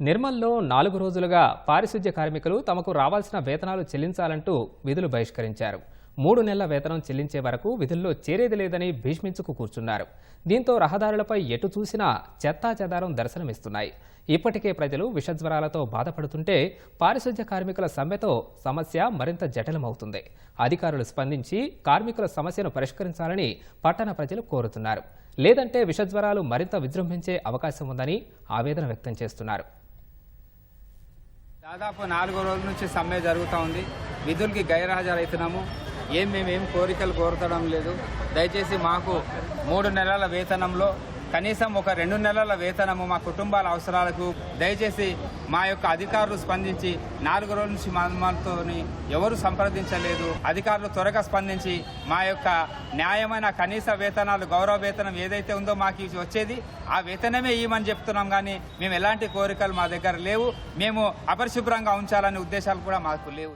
నిర్మల్లో నాలుగు రోజులుగా పారిశుధ్య కార్మికులు తమకు రావాల్సిన వేతనాలు చెల్లించాలంటూ విధులు బహిష్కరించారు. మూడు నెలల వేతనం చెల్లించే వరకు విధుల్లో చేరేది లేదని భీష్మించుకు కూర్చున్నారు. దీంతో రహదారులపై ఎటు చూసినా చెత్తా చెదారం దర్శనమిస్తున్నాయి. ఇప్పటికే ప్రజలు విషజ్వరాలతో బాధపడుతుంటే పారిశుధ్య కార్మికుల సమ్మెతో సమస్య మరింత జటిలమవుతుంది అధికారులు స్పందించి కార్మికుల సమస్యను పరిష్కరించాలని పట్టణ ప్రజలు కోరుతున్నారు. లేదంటే విషజ్వరాలు మరింత విజృంభించే అవకాశం ఉందని ఆవేదన వ్యక్తం చేస్తున్నారు. దాదాపు నాలుగో రోజుల నుంచి సమ్మె జరుగుతూ ఉంది. విధులకి గైర్హాజరవుతున్నాము. ఏం మేమేం కోరికలు కోరతడం లేదు. దయచేసి మాకు మూడు నెలల వేతనంలో కనీసం ఒక రెండు నెలల వేతనము మా కుటుంబాల అవసరాలకు దయచేసి మా యొక్క అధికారులు స్పందించి నాలుగు రోజుల నుంచి మా ఎవరు సంప్రదించలేదు. అధికారులు త్వరగా స్పందించి మా యొక్క న్యాయమైన కనీస వేతనాలు గౌరవ వేతనం ఏదైతే ఉందో మాకు వచ్చేది ఆ వేతనమే ఇవ్వమని చెప్తున్నాం కానీ మేము ఎలాంటి కోరికలు మా దగ్గర లేవు. మేము అపరిశుభ్రంగా ఉంచాలనే ఉద్దేశాలు కూడా మాకు లేవు.